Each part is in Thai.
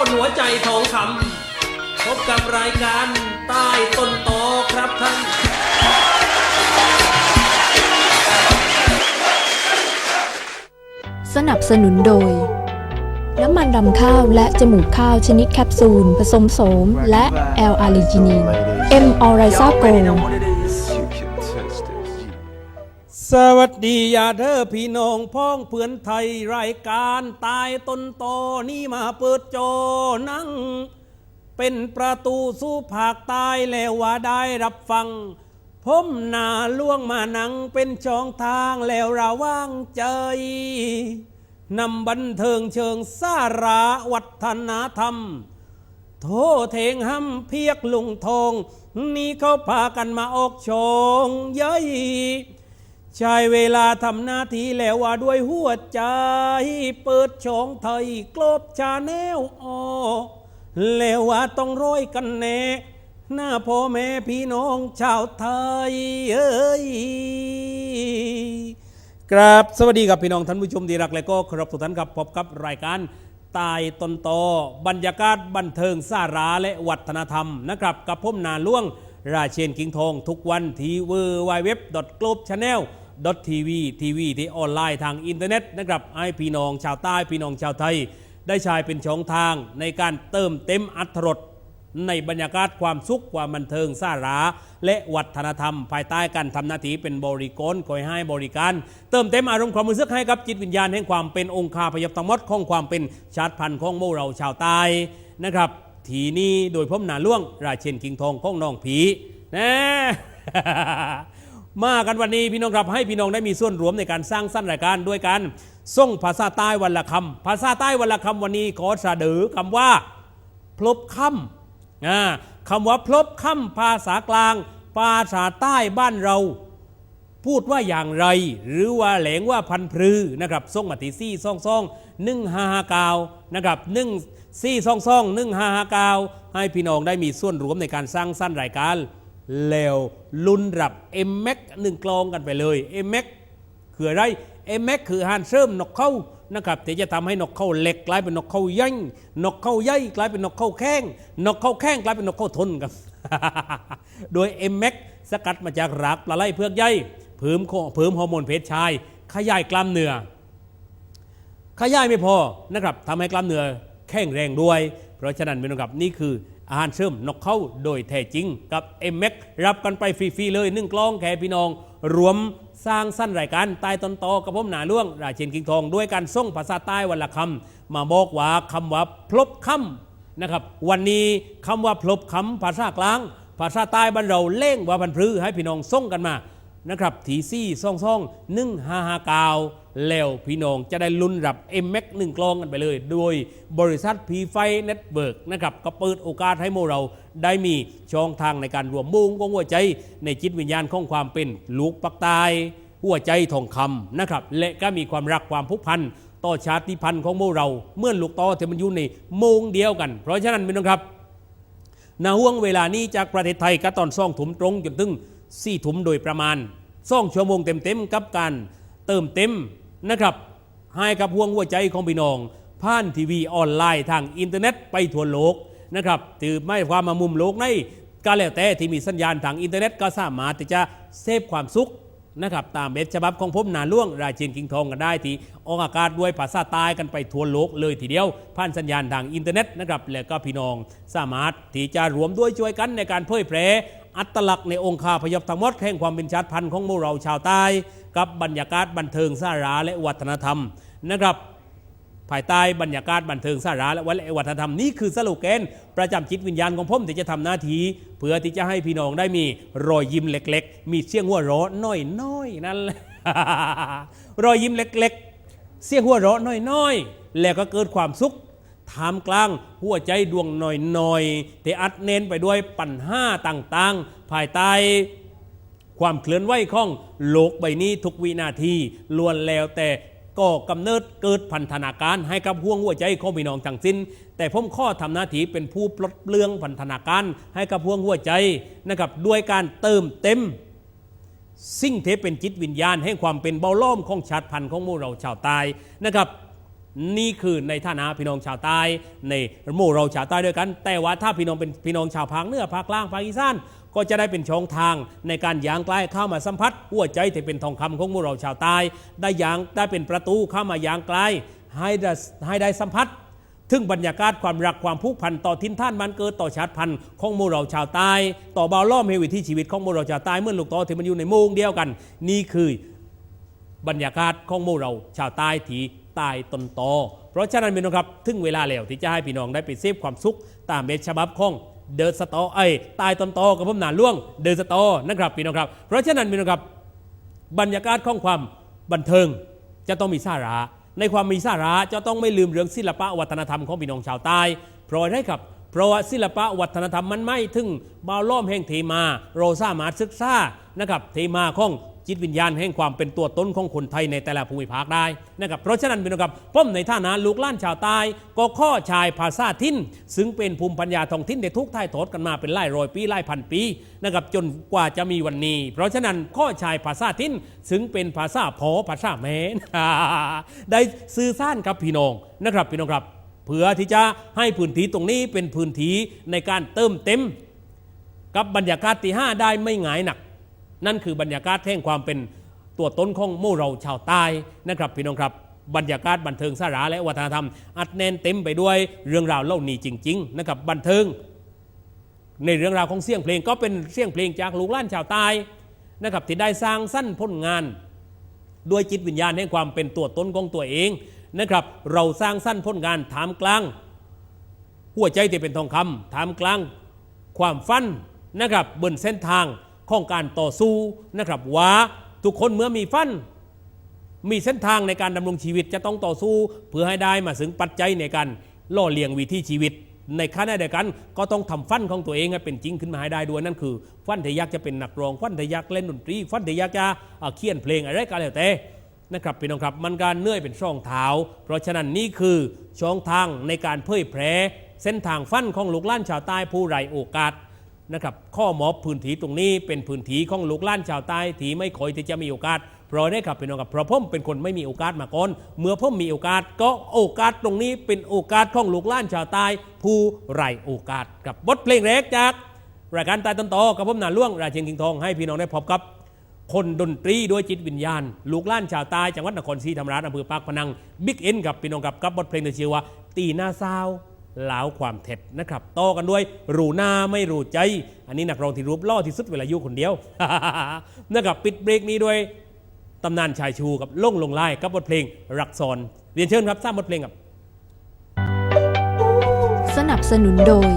คนหัวใจทองคำพบกับรายการใต้ต้นตอครับท่าน สนับสนุนโดย น้ำมันรำข้าวและจมูกข้าวชนิดแคปซูล ผสมโสมและแอลอาลิจินีน M ออไรซาโก สวัสดียาเธอพี่น้องพ้องเพื่อนไทยรายการตายต้นตอนี่มาเปิดจอหนังเป็นประตูสู่ภาคใต้แล้วว่าได้รับฟังผมหนาล่วงมาหนังเป็นช่องทางแล้วระว่างใจนำบันเทิงเชิงสาระวัฒนธรรม โทเทงห้ำเพียกลุงทอง นี่เขาพากันมาออกชงเย้ย ใช้เวลาทำหน้าที่แล้วว่าด้วยหัวใจ เปิดช่องไทยกลบชาแนลออแล้วว่าต้องร้อยกันแน่หน้าพ่อแม่พี่น้องชาวไทยเอ้ยครับสวัสดีครับพี่น้องท่านผู้ชมที่รักและก็เคารพทุกท่านครับพบกับรายการตายตนโตบรรยากาศบันเทิงสาระและวัฒนธรรมนะครับ กับผมนาล่วง ราเชนกิงทองทุกวันที่ w w w g l o b e c h a n n e l tv ทีวีที่ออนไลน์ทางอินเทอร์เน็ตนะครับให้พี่น้องชาวใต้พี่น้องชาวไทย ได้ใช้เป็นช่องทางในการเติมเต็มอัตรสในบรรยากาศความสุขความบันเทิงสาระ และวัฒนธรรม ภายใต้การทำหน้าที่เป็นบริกรคอยให้บริการ เติมเต็มอารมณ์ความรู้สึกให้กับจิตวิญญาณแห่งความเป็นองค์คาพยพทั้งหมดของความเป็นชาติพันธุ์ของโมเราชาวใต้นะครับ ทีนี้โดยพ่อมนาล่วง ราเชนกิงทองของน้องผีนะ มากันวันนี้พี่น้องครับให้พี่น้องได้มีส่วนร่วมในการสร้างสรรค์รายการด้วยกันส่งภาษาใต้วันละคำภาษาใต้วันละคำวันนี้ขอเสนอคำว่าพลบค่ำคำว่าพลบค่ำภาษากลาง ภาษาใต้บ้านเรา พูดว่าอย่างไร หรือว่าแหลงว่าพันพรือนะครับส่งมาที่ซี่ซ่องซ่องหนึ่งห้าห้าเก้านะครับหนึ่งซี่ซ่องซ่องหนึ่งห้าห้าเก้าให้พี่น้องได้มีส่วนร่วมในการสร้างสรรค์รายการ แล้วลุ้นรับเอ็มแม็กหนึ่งกลองกันไปเลยเอ็มแม็กคืออะไรเอ็มแม็กคืออาหารเสริมนกเข้านะครับที่จะทำให้นกเข้าเล็กกลายเป็นนกเข้าย่งนกเข้าใหญ่กลายเป็นนกเข้าแข้งนกเข้าแข้งกลายเป็นนกเข้าทนครับ โดยเอ็มแม็กสกัดมาจากรากปลาไหลเพือกใหญ่เพิ่มโคเพิ่มฮอร์โมนเพศชาย ขยายกล้ามเนื้อขยายไม่พอนะครับทำให้กล้ามเนื้อแข็งแรงด้วย เพราะฉะนั้นพี่น้องครับนี่คือ อาหารเสริมนกเข้าโดยแท้จริงกับ m อ็รับกันไปฟรีๆเลยหนึ่งกล้องแค่พี่น้อง รวมสร้างสั้นรายการใต้ต้นตอกับผมหนาล่วง ราเชนกิงทอง ด้วยการส่งภาษาใต้วันละคำมาบอกว่าคำว่าพลบคำนะครับ วันนี้คำว่าพลบคำภาษากลาง ภาษาใต้บ้านเราเล่งว่าพันพรือให้พี่น้องส่งกันมานะครับทีซี่ซ่องซ่องหนึ่งห้าห้าเก้า แล้วพี่น้องจะได้ลุ้นรับ m อ็หนึ่งกลองกันไปเลย โดยบริษัทพีไฟเน็ตเบิร์กนะครับก็เปิดโอกาสให้โมเราได้มีช่องทางในการรวมมุ่งของหัวใจ ในจิตวิญญาณของความเป็นลูกปักตายหัวใจทองคำนะครับและก็มีความรักความผูกพันต่อชาติพันธุ์ของโมเรา เมื่อลูกต่อที่มันอยู่ในโมงเดียวกัน เพราะฉะนั้นพี่น้องครับนาห่วงเวลานี้จากประเทศไทยก็ตอนซ่องถุมตรงจนถึงสี่ถุมโดยประมาณซ่องชั่วโมงเต็มๆกับการเติมเต็ม นะครับให้กับห่วงหัวใจของพี่น้อง ผ่านทีวีออนไลน์ทางอินเทอร์เน็ตไปทั่วโลกนะครับถือไม่ความมามุมโลกในก็แล้วแต่ที่มีสัญญาณทางอินเทอร์เน็ตก็สามารถที่จะเซฟความสุขนะครับตามเบ็ดฉบับของผมนาล่วง ราชินกิงทองกันได้ที่ออกอากาศด้วยภาษาใต้กันไปทั่วโลกเลยทีเดียว ผ่านสัญญาณทางอินเทอร์เน็ตนะครับแล้วก็พี่น้องสามารถที่จะรวมด้วยช่วยกันในการเผยแพร่อัตลักษณ์ในองค์คาพยพทั้งหมดแห่งความเป็นชาติพันธุ์ของหมู่เราชาวใต้ กับบรรยากาศบันเทิงสาระและวัฒนธรรมนะครับภายใต้บรรยากาศบันเทิงสาระและวัฒนธรรมนี่คือสโลแกนประจำจิตวิญญาณของผมที่จะทำหน้าที่เพื่อที่จะให้พี่น้องได้มีรอยยิ้มเล็ก ๆ มีเสียงหัวเราะน้อยๆนั่นแหละรอยยิ้มเล็ก ๆ เสียงหัวเราะน้อยๆแล้วก็เกิดความสุขท่ามกลางหัวใจดวงน้อยๆที่อัดเน้นไปด้วยปัญหาต่างๆ ภายใต้ ความเคลื่อนไหวของโลกใบนี้ทุกวินาทีล้วนแล้วแต่ก็กำเนิดเกิดพันธนาการให้กับห่วงหัวใจของพี่น้องทั้งสิ้น แต่ผมข้อทำหน้าที่เป็นผู้ปลดเปลื้องพันธนาการให้กับห่วงหัวใจนะครับด้วยการเติมเต็ม สิ่งที่เป็นจิตวิญญาณแห่งความเป็นเบาล้อมของชาติพันธุ์ของมูเราชาวตายนะครับ นี่คือในฐานะพี่น้องชาวใต้ในหมู่เราชาวใต้ด้วยกัน แต่ว่าถ้าพี่น้องเป็นพี่น้องชาวภาคเหนือภาคกลางภาคอีสานก็จะได้เป็นช่องทางในการยางใกล้เข้ามาสัมผัสหัวใจที่เป็นทองคำของหมู่เราชาวใต้ได้ยางได้เป็นประตูเข้ามายางใกล้ให้ได้ให้ได้สัมผัสถึงบรรยากาศความรักความผูกพันต่อทินท่านมันเกิดต่อชาติพันธุ์ของมูเราชาวใต้ต่อเบาล้อมให้วิถีชีวิตของมูเราชาวใต้เมื่อลูกโตที่มันอยู่ในมุงเดียวกัน นี่คือบรรยากาศของมูเราชาวใต้ที่ ใต้ตนโตเพราะฉะนั้นพี่น้องครับ ถึงเวลาแล้วที่จะให้พี่น้องได้ไปเสพความสุขตามเบสฉบับของเดอะสตอไอ้ยใต้ตนโตกับผมหนาล่วงเดอะสตอนะครับพี่น้องครับ เพราะฉะนั้นพี่น้องครับ บรรยากาศของความบันเทิงจะต้องมีสาระ ในความมีสาระจะต้องไม่ลืมเรื่องศิลปะวัฒนธรรมของพี่น้องชาวใต้เพราะอะไรครับเพราะว่าศิลปะวัฒนธรรมมันไม่ถึงบาวล้อมแห่งเทมาเราสามารถศึกษานะครับเทมาของ จิตวิญญาณแห่งความเป็นตัวตนของคนไทยในแต่ละภูมิภาคได้นะครับเพราะฉะนั้นพี่น้องครับผมในฐานะลูกล้านชาวใต้ก็ข้อชายภาษาทิ้น ซึ่งเป็นภูมิปัญญาท้องถิ่นได้ทุกท่ายทอดกันมาเป็นหลายร้อยปีหลายพันปีนะครับจนกว่าจะมีวันนี้ เพราะฉะนั้นข้อชายภาษาทิ้น ซึ่งเป็นภาษาพอภาษาแม่นได้สื่อสารกับพี่น้องนะครับพี่น้องครับเพื่อที่จะให้พื้นที่ตรงนี้เป็นพื้นที่ในการเติมเต็ม กับบรรยากาศที่ห้าได้ไม่หงายหนัก นั่นคือบรรยากาศแห่งความเป็นตัวตนของมู่เราชาวใต้นะครับพี่น้องครับบรรยากาศบันเทิงสาระและวัฒนธรรม อัดแน่นเต็มไปด้วยเรื่องราวเล่านี้จริง ๆ นะครับบันเทิง ในเรื่องราวของเสียงเพลงก็เป็นเสียงเพลงจากลูกล้านชาวใต้นะครับที่ได้สร้างสั้นผลงานด้วยจิตวิญญาณแห่งความเป็นตัวตนของตัวเองนะครับ เราสร้างสั้นผลงานถามกลาง หัวใจที่เป็นทองคำถามกลาง ความฟันนะครับบนเส้นทาง ของการต่อสู้นะครับว่าทุกคนเมื่อมีฟัน มีเส้นทางในการดำรงชีวิตจะต้องต่อสู้ เพื่อให้ได้มาถึงปัจจัยในการล่อเลี้ยงวิถีชีวิต ในขณะเดียวกันก็ต้องทำฟันของตัวเองให้เป็นจริงขึ้นมาให้ได้ด้วยนั่นคือ ฟันที่ยากจะเป็นนักร้อง ฟันที่ยากเล่นดนตรี ฟันที่ยากจะเอ่อเขียนเพลงอะไรก็แล้วแต่นะครับพี่น้องครับมันการเหนื่อยเป็นช่องเท้า เพราะฉะนั้นนี่คือช่องทางในการเผยแพร่เส้นทางฟันของลูกล้านชาวใต้ผู้ไรโอกาส นะครับข้อมอบพื้นที่ตรงนี้เป็นพื้นที่ของลูกล้านชาวใต้ที่ไม่ค่อยที่จะมีโอกาสเพราะได้ครับเป็นองกับเพราะผมเป็นคนไม่มีโอกาสมาก่อน เมื่อผมมีโอกาสก็โอกาสตรงนี้เป็นโอกาสของลูกล้านชาวใต้ผู้ไร้โอกาสกับบทเพลงแรกจากรายการใต้ต้นตอกับผมนาล่วงราเชียงกิงทองให้พี่น้องได้พบกับ คนดนตรีด้วยจิตวิญญาณ ลูกล้านชาวใต้จังหวัดนครศรีธรรมราชอำเภอปากพนังบิ๊กเอ็นกับพี่น้องกับกับบทเพลงที่ชื่อว่าตีหน้าซาวห ลาวความเท็จนะครับต่อกันด้วย รู้หน้าไม่รู้ใจ อันนี้นักร้องที่รูปล่อที่สุดเวลาอยู่คนเดียวนะครับปิดเบรกนี้ด้วยตำนานชายชูกับล่งลงไล่กับบทเพลงรักซอนเรียนเชิญครับสร้างบทเพลงกับ สนับสนุนโดย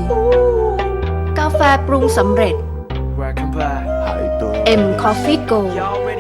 กาแฟปรุงสำเร็จ Welcome back. How you doing? M Coffee Go You already